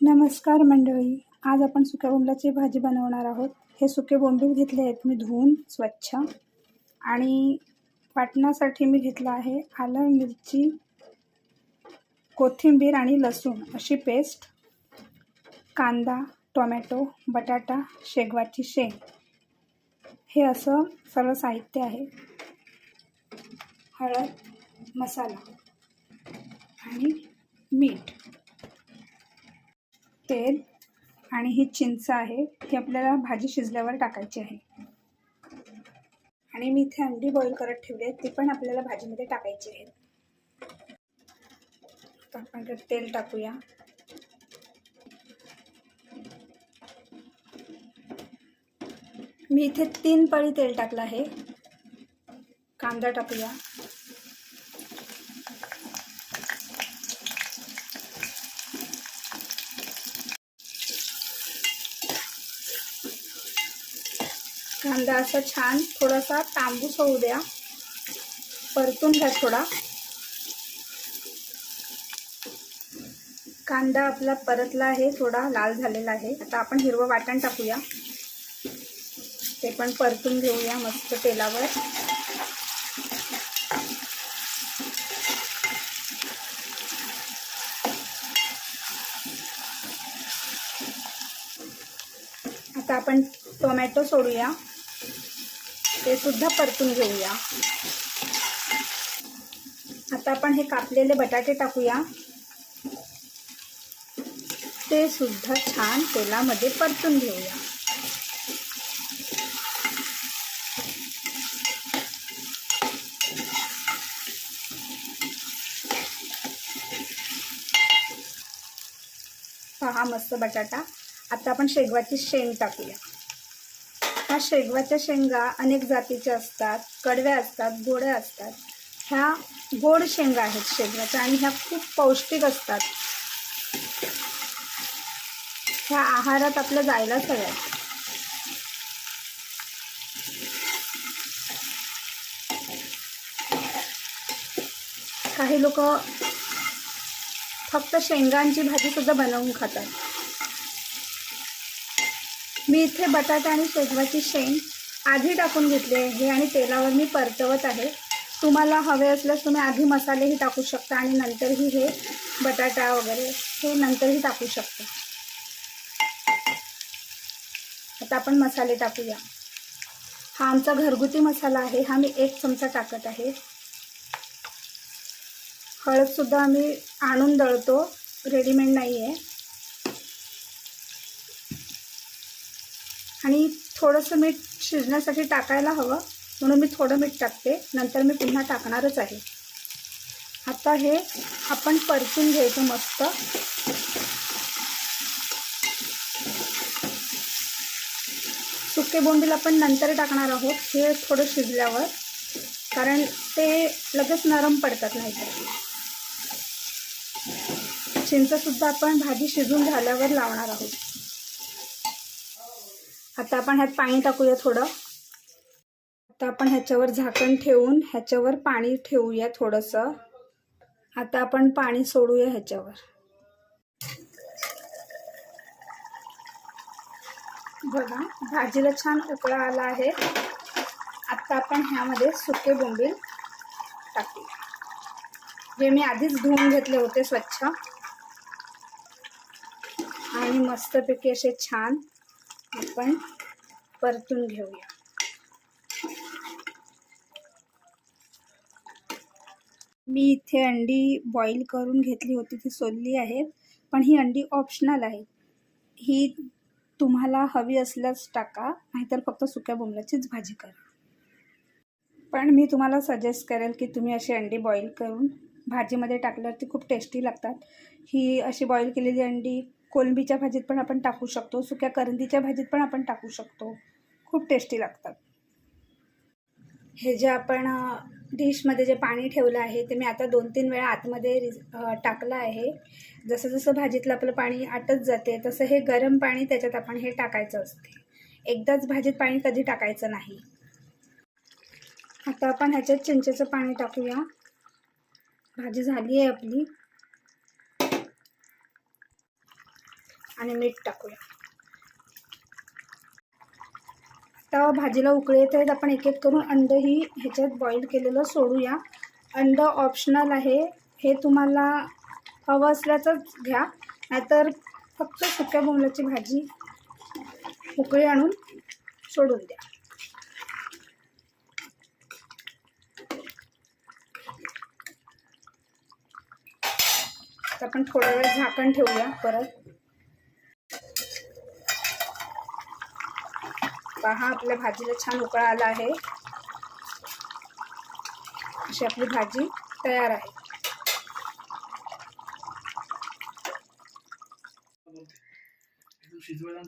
नमस्कार मंडळी. आज आपण सुक्या बोंबलाची भाजी बनवणार आहोत. हे सुके बोंबील घेतले आहेत मी धुवून स्वच्छ. आणि वाटण्यासाठी मी घेतलं आहे आलं मिरची कोथिंबीर आणि लसूण अशी पेस्ट कांदा टोमॅटो बटाटा शेगवाची शेंग. हे असं सर्व साहित्य आहे. हळद मसाला आणि मीठ. तेल आणि ही चिंच आहे ती आपल्याला भाजी शिजल्यावर टाकायची आहे. आणि मी इथे अंडी बॉईल करत ठेवली आहेत ती पण आपल्याला भाजीमध्ये टाकायची आहे आपण तेल टाकूया. मी इथे तीन पळी तेल टाकलं आहे. कांदा टाकूया. कांदा असा छान थोडासा तांबूस होऊ द्या. परतून घ्या थोडा. कांदा आपला परतला आहे थोडा लाल झालेला आहे. आता आपण हिरवं वाटण टाकूया. ते पण परतून घेऊया मस्त तेलावर. आता आपण टोमॅटो सोडूया. ते सुद्धा परतून घेऊया. आता आपण हे कापलेले बटाटे टाकूया. ते सुद्धा छान तेलामध्ये परतून घेऊया. पहा मस्त बटाटा. आता आपण शेगवाची शेंग टाकूया. ह्या शेगवाच्या शेंगा अनेक जातीच्या असतात कडव्या असतात गोड्या असतात. ह्या गोड शेंगा आहेत शेगवाच्या आणि ह्या खूप पौष्टिक असतात. ह्या आहारात आपल्या जायलाच हव्यात काही लोक फक्त शेंगांची भाजीसुद्धा बनवून खातात. मी इथे बटाटा आणि शेजवाची शेंग आधी टाकून घेतली आहे. आणि तेलावर मी परतवत आहे. तुम्हाला हवे असल्यास तुम्ही आधी मसालेही टाकू शकता आणि नंतरही हे बटाटा वगैरे हे नंतरही टाकू शकता. आता आपण मसाले टाकूया. हा आमचा घरगुती मसाला आहे. हा मी एक चमचा टाकत आहे. हळदसुद्धा आम्ही आणून दळतो. रेडीमेड नाही आहे आणि थोडंसं मीठ शिजण्यासाठी टाकायला हवं. म्हणून मी थोडं मीठ टाकते. नंतर मी पुन्हा टाकणारच आहे. आता हे आपण परतून घ्यायचं मस्त. सुके बोंबील आपण नंतर टाकणार आहोत. हे थोडं शिजल्यावर. कारण ते लगेच नरम पडतात नाही तर चिंचसुद्धा आपण भाजी शिजून झाल्यावर लावणार आहोत. आता आपण ह्यात पाणी टाकूया थोडं. आता आपण ह्याच्यावर झाकण ठेवून ह्याच्यावर पाणी ठेवूया थोडंसं. आता आपण पाणी सोडूया ह्याच्यावर. बघा भाजीला छान उकळा आला आहे. आता आपण ह्यामध्ये सुके बोंबील टाकूया. जे मी आधीच धुवून घेतले होते स्वच्छ. आणि मस्तपैकी असे छान आपण परतून घेऊया. मी इथे अंडी बॉईल करून घेतली होती ती सोलली आहेत पण ही अंडी ऑप्शनल आहे. ही तुम्हाला हवी असल्यास टाका नाहीतर फक्त सुक्या बोमलाचीच भाजी करा. पण मी तुम्हाला सजेस्ट करेल की तुम्ही अशी अंडी बॉईल करून भाजीमध्ये टाकल्यावर ती खूप टेस्टी लागतात. ही अशी बॉईल केलेली अंडी कोलंबीच्या भाजीत पण आपण टाकू शकतो सुक्या करंदीच्या भाजीत पण आपण टाकू शकतो. खूप टेस्टी लागतात. हे जे आपण डिशमध्ये जे पाणी ठेवलं आहे ते मी आता दोन तीन वेळा आतमध्ये रिज टाकलं आहे. जसं जसं भाजीतलं आपलं पाणी आटत जाते तसं हे गरम पाणी त्याच्यात आपण हे टाकायचं असते. एकदाच भाजीत पाणी कधी टाकायचं नाही. आता आपण ह्याच्यात चिंचेचं पाणी टाकूया. भाजी झाली आहे आपली. आणि मीठ टाकूया. आता भाजीला उकळी येत. आहेत आपण एक एक करून अंडही ह्याच्यात बॉईल केलेलं सोडूया. अंड ऑप्शनल आहे. हे तुम्हाला हवं असल्याचंच घ्या. नाहीतर फक्त सुक्या बोंबलाची भाजी उकळी आणून सोडून द्या. आपण थोडा वेळ झाकण ठेवूया परत. पहा आपल्या भाजीला छान उकळा आला आहे. अशी आपली भाजी तयार आहे. शिजवायला